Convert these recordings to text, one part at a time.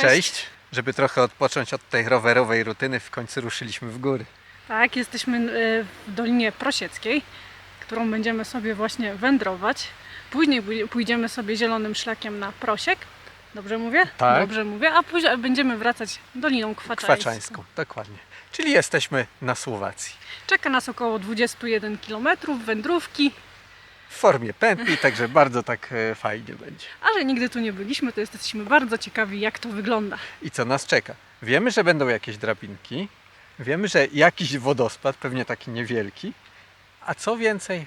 Cześć. Żeby trochę odpocząć od tej rowerowej rutyny, w końcu ruszyliśmy w góry. Tak, jesteśmy e, w Dolinie Prosieckiej, którą będziemy sobie właśnie wędrować. Później pój- pójdziemy sobie zielonym szlakiem na Prosiek. Dobrze mówię? Tak. Dobrze mówię, a później będziemy wracać Doliną Kwaczańską. Kwaczańską, dokładnie. Czyli jesteśmy na Słowacji. Czeka nas około 21 km wędrówki, W formie pętli, także bardzo tak e, fajnie będzie. a że nigdy tu nie byliśmy, to jesteśmy bardzo ciekawi, jak to wygląda. I co nas czeka? Wiemy, że będą jakieś drabinki, wiemy, że jakiś wodospad, pewnie taki niewielki, a co więcej,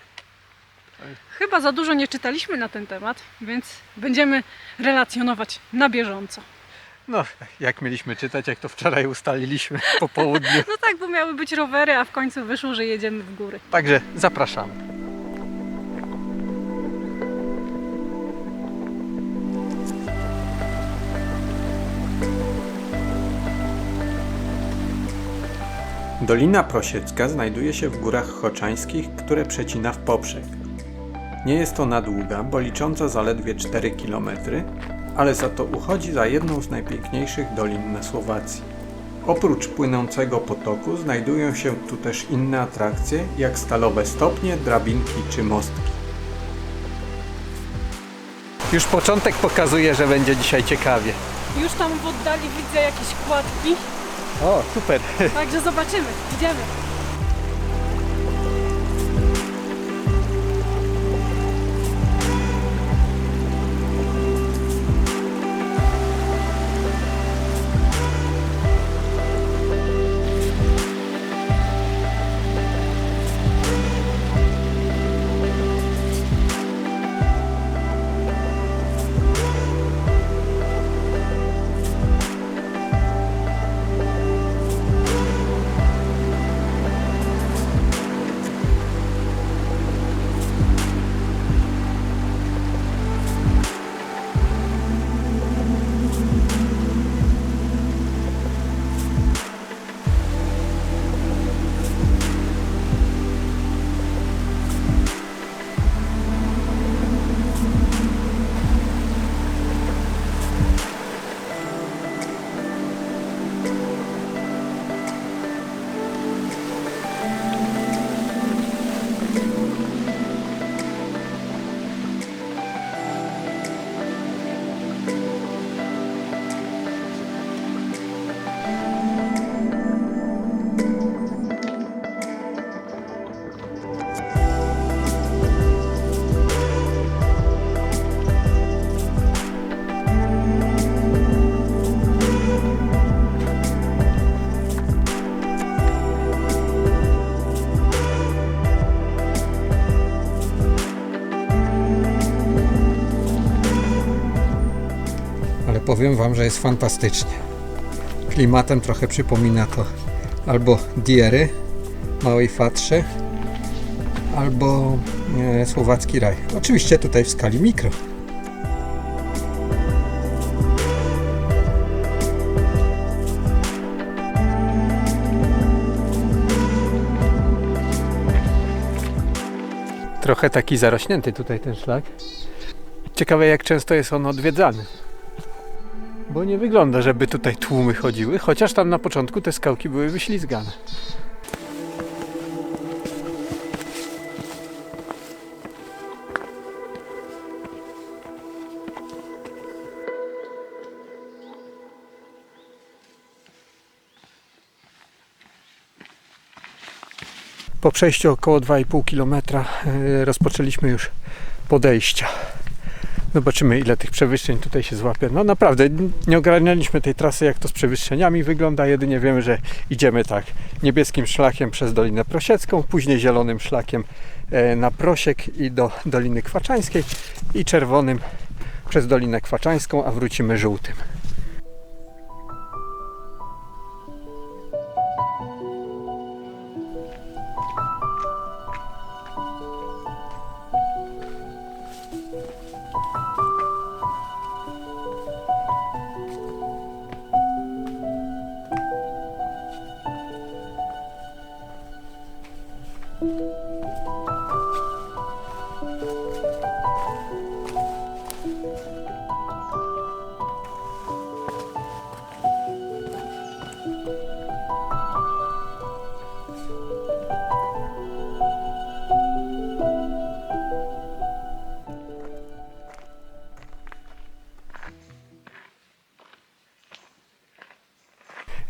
Chyba za dużo nie czytaliśmy na ten temat, więc będziemy relacjonować na bieżąco. no jak mieliśmy czytać, jak to wczoraj ustaliliśmy po południu. No tak, bo miały być rowery, a w końcu wyszło, że jedziemy w góry. Także zapraszamy. Dolina Prosiecka znajduje się w górach choczańskich, które przecina w poprzek. Nie jest ona długa, bo licząca zaledwie 4 km, ale za to uchodzi za jedną z najpiękniejszych dolin na Słowacji. Oprócz płynącego potoku znajdują się tu też inne atrakcje, jak stalowe stopnie, drabinki czy mostki. Już początek pokazuje, że będzie dzisiaj ciekawie. Już tam w oddali widzę jakieś kładki, O, super. także zobaczymy. Idziemy. Powiem Wam, że jest fantastycznie. Klimatem trochę przypomina to albo Diery, Małej Fatrze, albo e, Słowacki Raj. Oczywiście tutaj w skali mikro. Trochę taki zarośnięty tutaj ten szlak. Ciekawe jak często jest on odwiedzany. Bo nie wygląda, żeby tutaj tłumy chodziły, chociaż tam na początku te skałki były wyślizgane. Po przejściu około 2,5 km e, rozpoczęliśmy już podejścia. Zobaczymy ile tych przewyższeń tutaj się złapie. No naprawdę nie ogarnialiśmy tej trasy jak to z przewyższeniami wygląda, jedynie wiemy, że idziemy tak niebieskim szlakiem przez Dolinę Prosiecką, później zielonym szlakiem e, na Prosiek i do Doliny Kwaczańskiej i czerwonym przez Dolinę Kwaczańską, a wrócimy żółtym.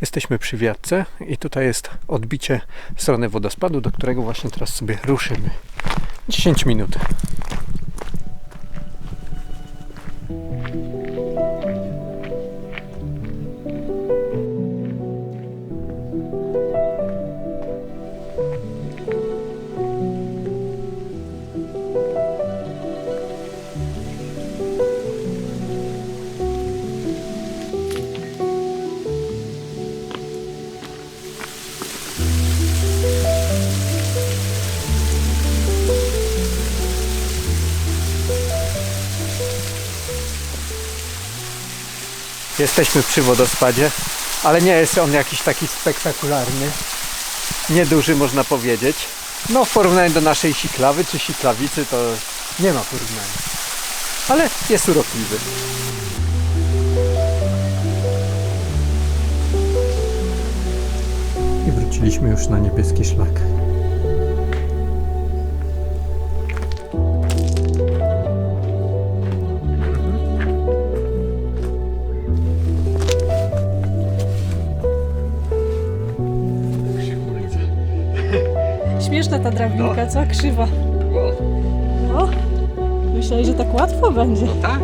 Jesteśmy przy wiatce i tutaj jest odbicie w stronę wodospadu, do którego właśnie teraz sobie ruszymy. 10 minut. Jesteśmy przy wodospadzie, ale nie jest on jakiś taki spektakularny. Nieduży można powiedzieć. No w porównaniu do naszej siklawy czy siklawicy to nie ma porównania. Ale jest urokliwy. I wróciliśmy już na niebieski szlak. Śmieszna ta drabinka, co? Krzywa. No. Myślałeś, że tak łatwo będzie. Tak?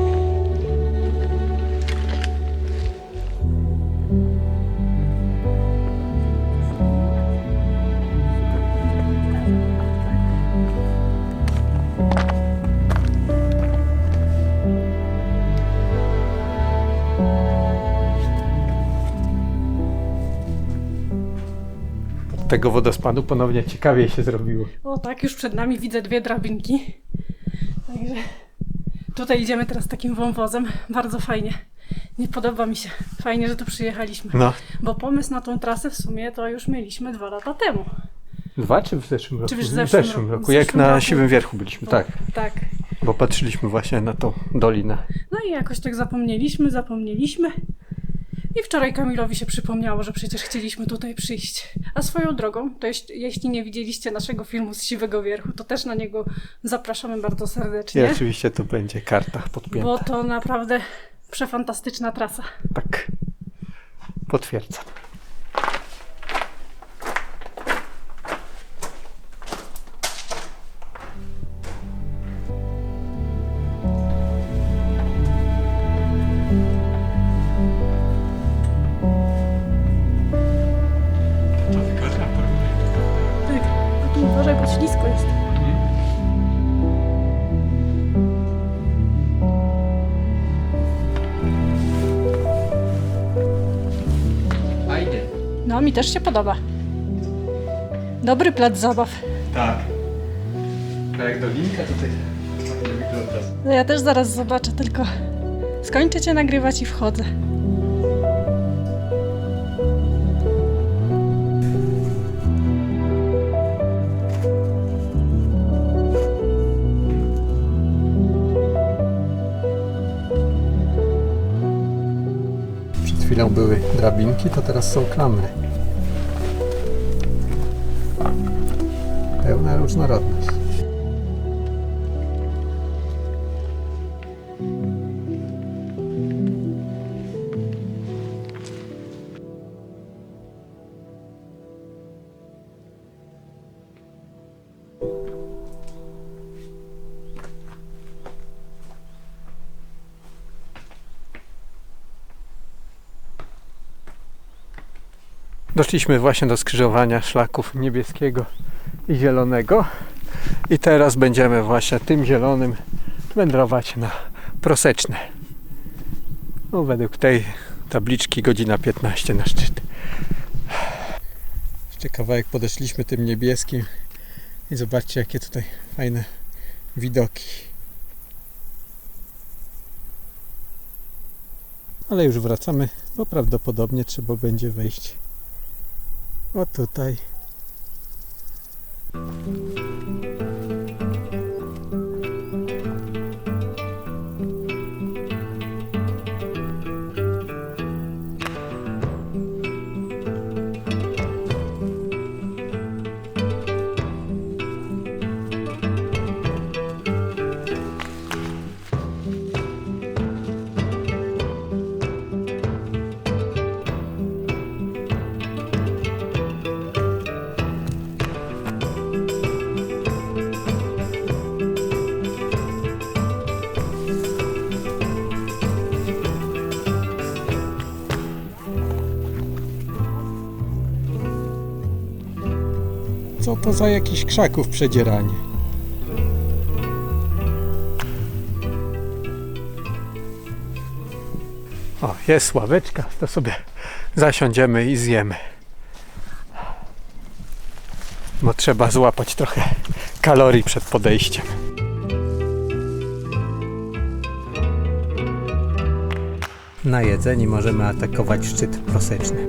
Tego wodospadu ponownie ciekawie się zrobiło. O tak, już przed nami widzę dwie drabinki. Także tutaj idziemy teraz takim wąwozem. Bardzo fajnie. Nie podoba mi się. Fajnie, że tu przyjechaliśmy. No, Bo pomysł na tą trasę w sumie to już mieliśmy dwa lata temu. dwa czy w zeszłym roku? Czy w zeszłym roku? W roku, jak zeszłym na roku. Siwym Wierchu byliśmy, tak. Tak. Bo patrzyliśmy właśnie na tą dolinę. No i jakoś tak zapomnieliśmy, zapomnieliśmy. I wczoraj Kamilowi się przypomniało, że przecież chcieliśmy tutaj przyjść. A swoją drogą, to jeśli, jeśli nie widzieliście naszego filmu z Siwego Wierchu, to też na niego zapraszamy bardzo I serdecznie. oczywiście to będzie karta podpięta. Bo to naprawdę przefantastyczna trasa. Tak. Potwierdzam. Bo ślisko jest. Fajnie. No, mi też się podoba. Dobry plac zabaw. Tak. A jak dolinka tutaj fajnie wygląda. No ja też zaraz zobaczę, tylko skończę cię nagrywać i wchodzę. Chwilą były drabinki, to teraz są klamry. Pełna różnorodność. Doszliśmy właśnie do skrzyżowania szlaków niebieskiego i zielonego. I teraz będziemy właśnie tym zielonym wędrować na proseczne. No, według tej tabliczki godzina 15 na szczyt. Jeszcze kawałek podeszliśmy tym niebieskim i zobaczcie jakie tutaj fajne widoki. Ale już wracamy, bo prawdopodobnie trzeba będzie wejść o tutaj. To za jakiś krzaków przedzieranie? O, jest ławeczka, to sobie zasiądziemy i zjemy. Bo trzeba złapać trochę kalorii przed podejściem. Na jedzenie możemy atakować szczyt proseczny.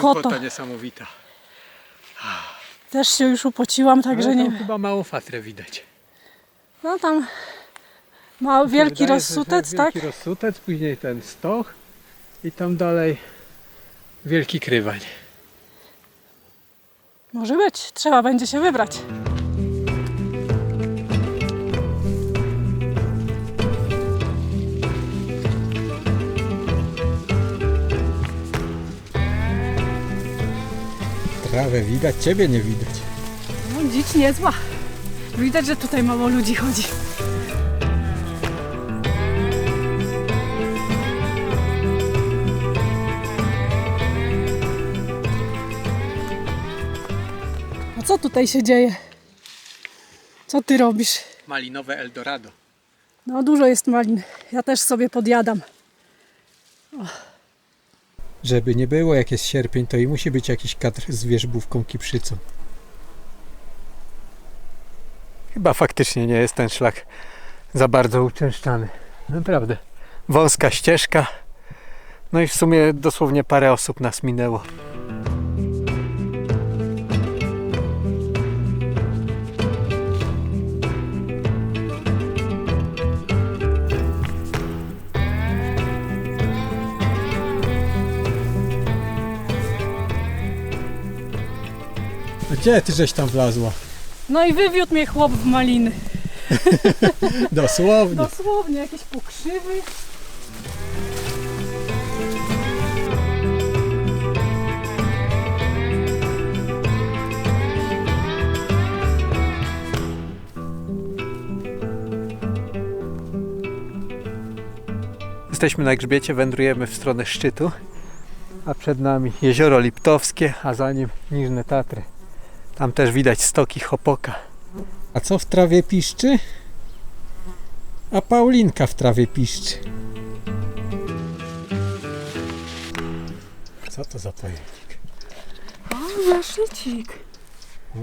Duchota. niesamowita. Też się już upociłam, także nie. chyba małą fatrę widać. No tam ma wielki Wydaje, że- rozsutec, tak? Wielki rozsutec, później ten stoch i tam dalej wielki krywań. Może być. Trzeba będzie się wybrać. Trawę widać, ciebie nie widać. No, dzicz niezła. Widać, że tutaj mało ludzi chodzi. A co tutaj się dzieje? Co ty robisz? Malinowe Eldorado. No dużo jest malin. Ja też sobie podjadam. Żeby nie było, jak jest sierpień, to i musi być jakiś kadr z wierzbówką kiprzycą. Chyba faktycznie nie jest ten szlak za bardzo uczęszczany. Naprawdę. Wąska ścieżka. No i w sumie dosłownie parę osób nas minęło. Gdzie ty żeś tam wlazła? No i wywiódł mnie chłop w maliny. Dosłownie. Dosłownie, jakieś pokrzywy. Jesteśmy na grzbiecie, wędrujemy w stronę szczytu, a przed nami jezioro Liptowskie, a za nim Niżne Tatry. Tam też widać stoki Hopoka. A co w trawie piszczy? A Paulinka w trawie piszczy. Co to za pojemnik? O, zaszycik. O,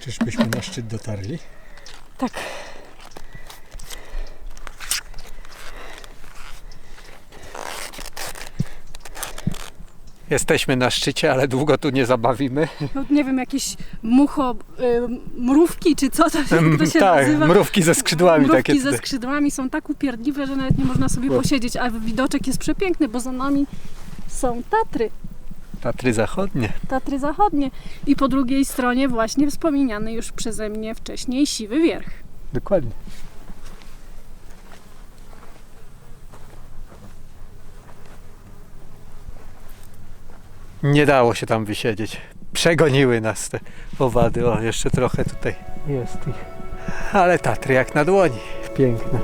czyżbyśmy na szczyt dotarli? Tak. Jesteśmy na szczycie, ale długo tu nie zabawimy. No nie wiem, jakieś mucho, y, mrówki czy co to, jak to się tak, nazywa? mrówki ze skrzydłami Mrówki takie ze skrzydłami są tak upierdliwe, że nawet nie można sobie Bo- posiedzieć, a widoczek jest przepiękny, bo za nami są Tatry, Tatry zachodnie. Tatry Zachodnie i po drugiej stronie właśnie wspomniany już przeze mnie wcześniej Siwy Wierch. Dokładnie. Nie dało się tam wysiedzieć. Przegoniły nas te owady. O, jeszcze trochę tutaj jest ich. Ale Tatry jak na dłoni. Piękne.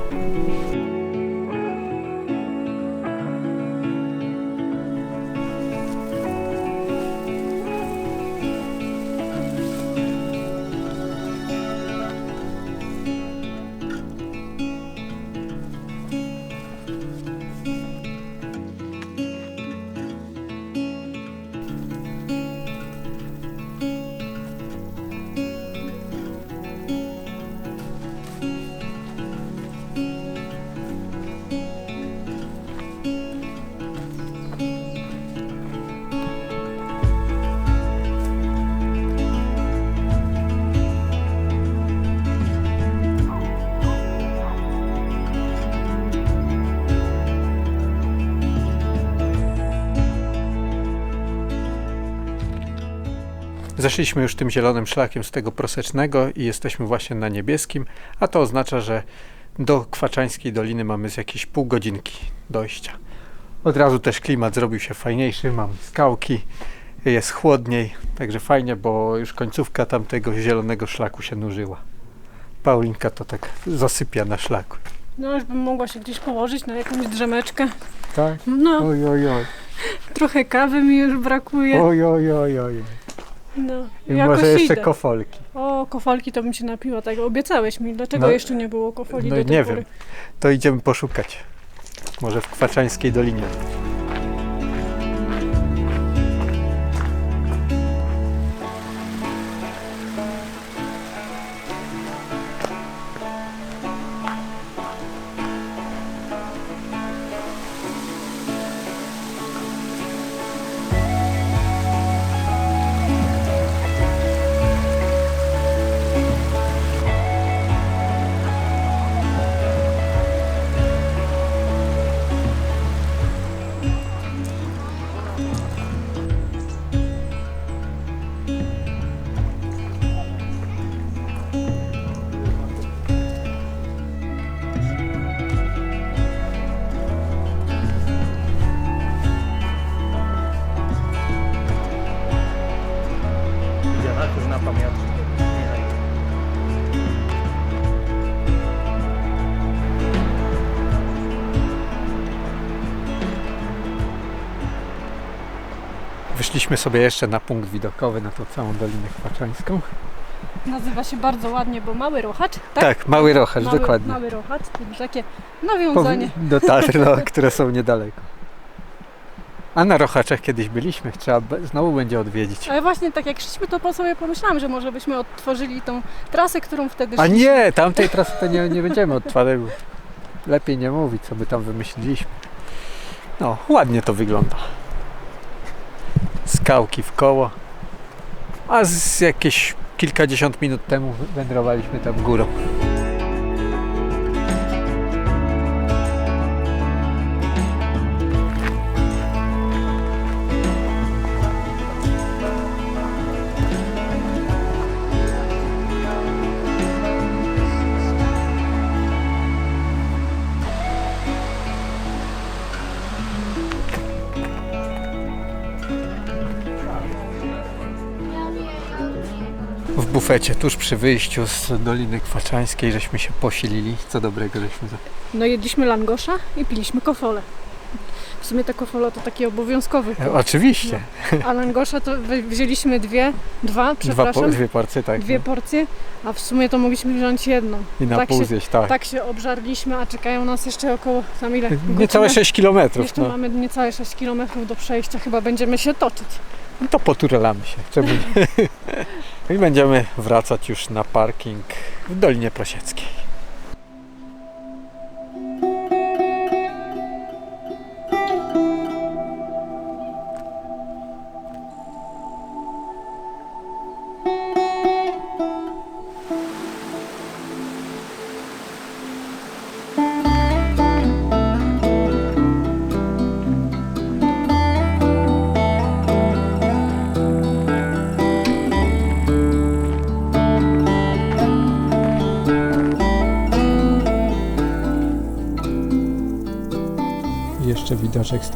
Zeszliśmy już tym zielonym szlakiem z tego prosecznego i jesteśmy właśnie na niebieskim, a to oznacza, że do Kwaczańskiej Doliny mamy z jakieś pół godzinki dojścia. Od razu też klimat zrobił się fajniejszy, mam skałki, jest chłodniej, także fajnie, bo już końcówka tamtego zielonego szlaku się nużyła. Paulinka to tak zasypia na szlaku. No już bym mogła się gdzieś położyć na jakąś drzemeczkę. Tak? No, Oj, oj, oj. trochę kawy mi już brakuje. Oj, oj, oj, oj. No, I jakoś może jeszcze idę. kofolki. O, kofolki to bym się napiła, tak obiecałeś mi. Dlaczego No, jeszcze nie było kofoli no do tej nie pory? wiem. To idziemy poszukać. Może w Kwaczańskiej Dolinie. Wyszliśmy sobie jeszcze na punkt widokowy na tą całą Dolinę Kwaczańską. Nazywa się bardzo ładnie, bo Mały Rochacz, tak? Tak, Mały Rochacz, Mały, dokładnie. Mały Rochacz, już takie nawiązanie. Powi- Do Tatr, no, które są niedaleko. A na Rochaczach kiedyś byliśmy, trzeba be- znowu będzie odwiedzić. Ale właśnie tak jak szliśmy, to po sobie pomyślałam, że może byśmy odtworzyli tą trasę, którą wtedy A szliśmy. nie, tamtej trasy to nie, nie będziemy odtwarzać. Lepiej nie mówić, co my tam wymyśliliśmy. No, ładnie to wygląda. Skałki w koło. A z jakieś kilkadziesiąt minut temu wędrowaliśmy tam górą. Bufecie, tuż przy wyjściu z Doliny Kwaczańskiej, żeśmy się posilili. Co dobrego żeśmy za... No jedliśmy langosza i piliśmy kofole. W sumie ta kofola to taki obowiązkowy. E, Oczywiście. A langosza to wzięliśmy dwie, dwa, Dwa, przepraszam, po, dwie porcje, tak. dwie no. porcje, a w sumie to mogliśmy wziąć jedną. I na tak pół się- zjeść, tak. Tak się obżarliśmy, a czekają nas jeszcze około, tam ile? Niecałe Godzinę? 6 kilometrów. Jeszcze No. mamy niecałe 6 km do przejścia, chyba będziemy się toczyć. no to poturlamy się. Czemu nie? I będziemy wracać już na parking w Dolinie Prosieckiej.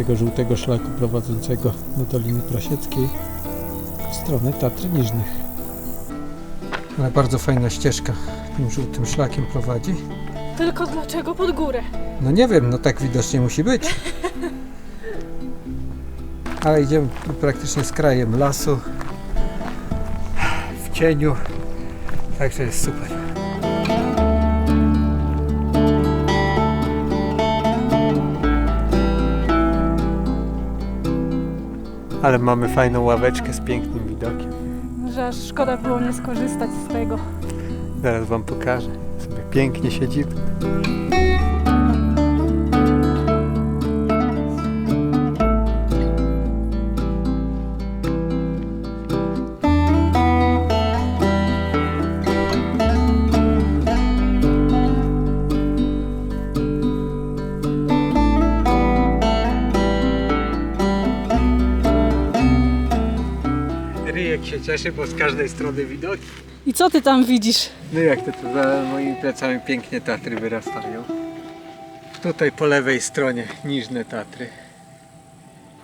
Tego żółtego szlaku prowadzącego do Doliny Prosieckiej w stronę Tatry Niżnych. Ale bardzo fajna ścieżka tym żółtym szlakiem prowadzi. Tylko dlaczego pod górę? No nie wiem, no tak widocznie musi być. Ale idziemy praktycznie z krajem lasu, w cieniu, także jest super. Ale mamy fajną ławeczkę z pięknym widokiem. Że aż szkoda było nie skorzystać z tego. Zaraz Wam pokażę. Sobie pięknie siedzimy. Bo z każdej strony widoki. I co ty tam widzisz? No jak to tu za moimi plecami pięknie Tatry wyrastają. Tutaj po lewej stronie Niżne Tatry.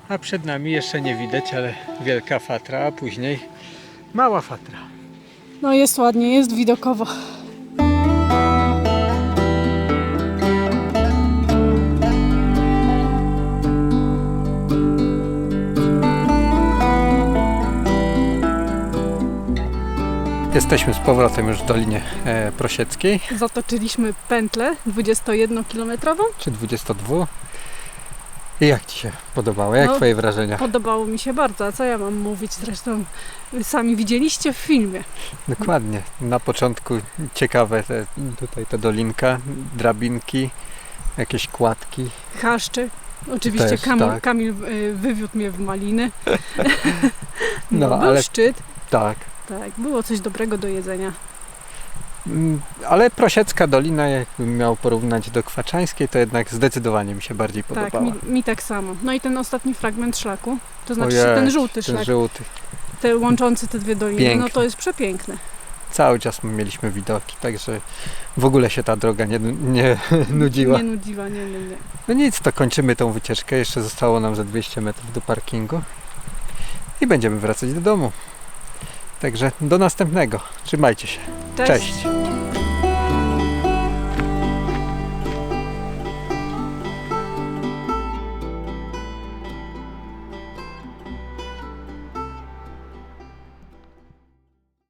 A przed nami jeszcze nie widać, ale wielka fatra, a później mała fatra. No jest ładnie, jest widokowo. Jesteśmy z powrotem już w Dolinie e, Prosieckiej, Zatoczyliśmy pętlę 21-kilometrową. czy 22. I jak Ci się podobało? Jak No, Twoje wrażenia? Podobało mi się bardzo, a co ja mam mówić? Zresztą sami widzieliście w filmie. Dokładnie. Na początku ciekawe te, tutaj ta dolinka, drabinki, jakieś kładki. Chaszcze. Oczywiście Też, Kamil, tak. Kamil y, wywiódł mnie w maliny. No, był ale szczyt. tak. Tak, było coś dobrego do jedzenia. Mm, Ale Prosiecka Dolina, jakbym miał porównać do Kwaczańskiej, to jednak zdecydowanie mi się bardziej Tak, podobała. mi, mi tak samo. No i ten ostatni fragment szlaku, to znaczy Ojej, ten żółty Ten szlak, żółty. te łączący te dwie doliny, no Piękny. to jest przepiękne. Cały czas mieliśmy widoki, także w ogóle się ta droga nie, nie nudziła. Nie nudziła, nie, nie, nie. No nic, to kończymy tą wycieczkę. Jeszcze zostało nam za 200 metrów do parkingu i będziemy wracać do domu. Także do następnego. Trzymajcie się. Cześć. Cześć.